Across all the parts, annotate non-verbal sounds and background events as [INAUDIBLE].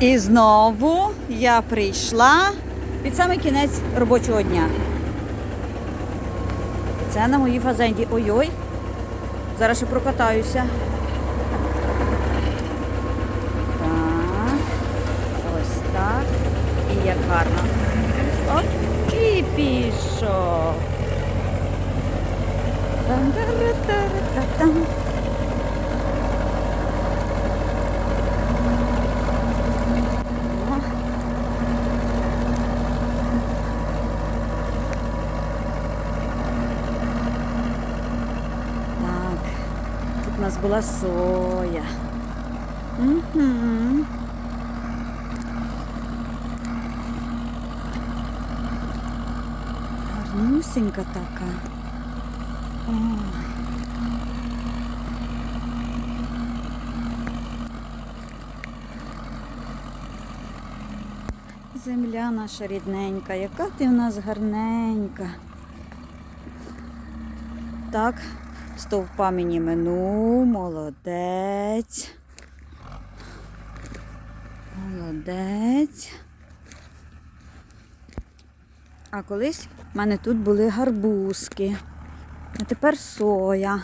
І знову я прийшла під самий кінець робочого дня. Це на моїй фазенді. Ой-ой. Зараз ще прокатаюся. Так. Ось так. І як гарно. Оп, і пішов. Там-тара-тара-та-там. О. Так, тут у нас була соя. Угу. Гарнусенька така. Земля наша рідненька, яка ти в нас гарненька. Так, стовпа мені минув, молодець. Молодець. А колись в мене тут були гарбузки. А тепер соя.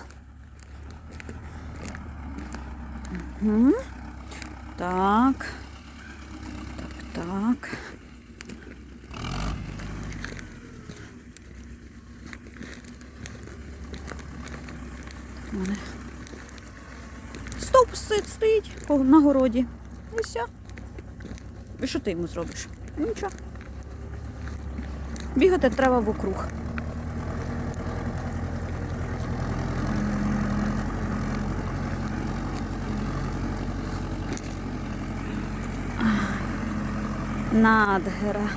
Угу. Так. Так, так. Мене Стовп стоїть, на городі. І все. І що ти йому зробиш? Нічого. Бігати треба вокруг. Надгера.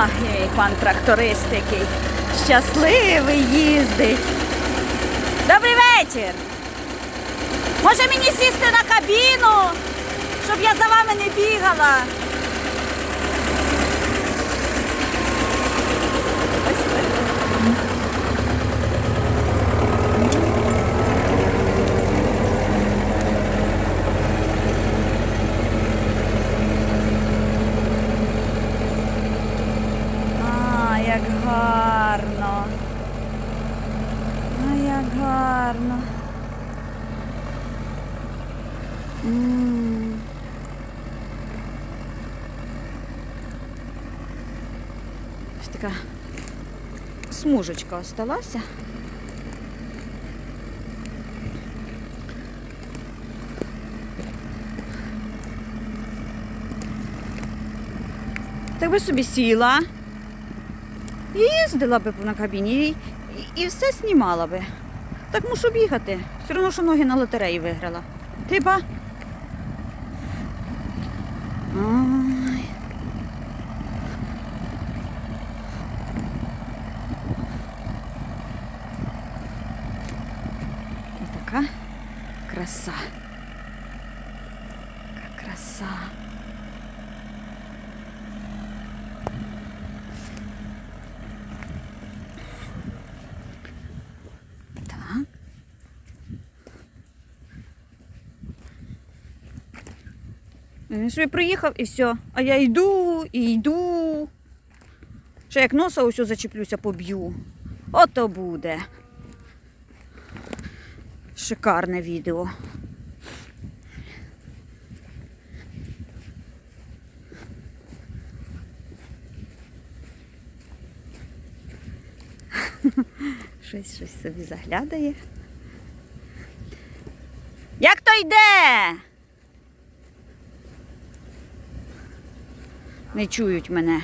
Ах, мій пан тракторист який щасливий їздить. Добрий вечір. Може мені сісти на кабіну, щоб я за вами не бігала. Ось так. А, як гарно. А, як гарно. М. Ось така смужечка осталася. Так би собі сіла. І їздила би на кабіні і, і, все знімала би. Так мушу бігати. Все одно, що ноги на лотереї виграла. Ти Ай. Краса. Така краса. Він собі приїхав і все. А я йду і йду. Ще як носа ось зачеплюся, поб'ю. Ото буде. Шикарне відео. [LAUGHS] Щось щось собі заглядає. Як то йде? Не чують мене.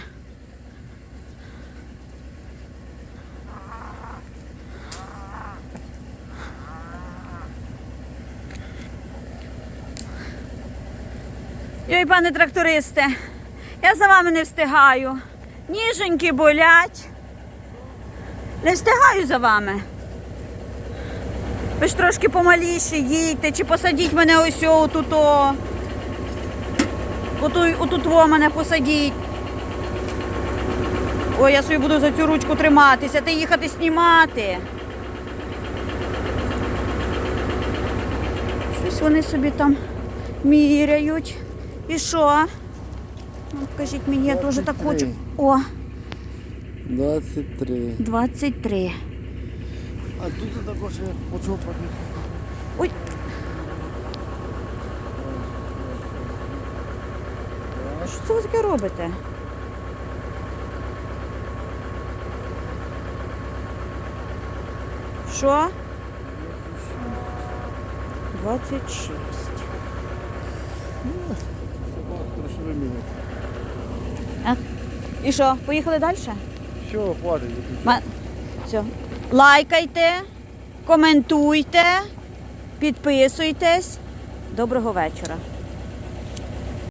Йой, пане трактористе, я за вами не встигаю. Ніженьки болять. Не встигаю за вами. Ви ж трошки помаліше їдьте, чи посадіть мене ось отут. Отут, во мене посадіть. Ой, я собі буду за цю ручку триматися, ти їхати знімати. Щось вони собі там міряють. І що? Ну, покажіть мені, я теж так хочу. 23. О, 23. 23. А тут також я поїхати. Ой. Що це ви таке робите? Що? 26. І що, поїхали далі? Все, хватить. Ма- Все. Лайкайте, коментуйте, підписуйтесь. Доброго вечора.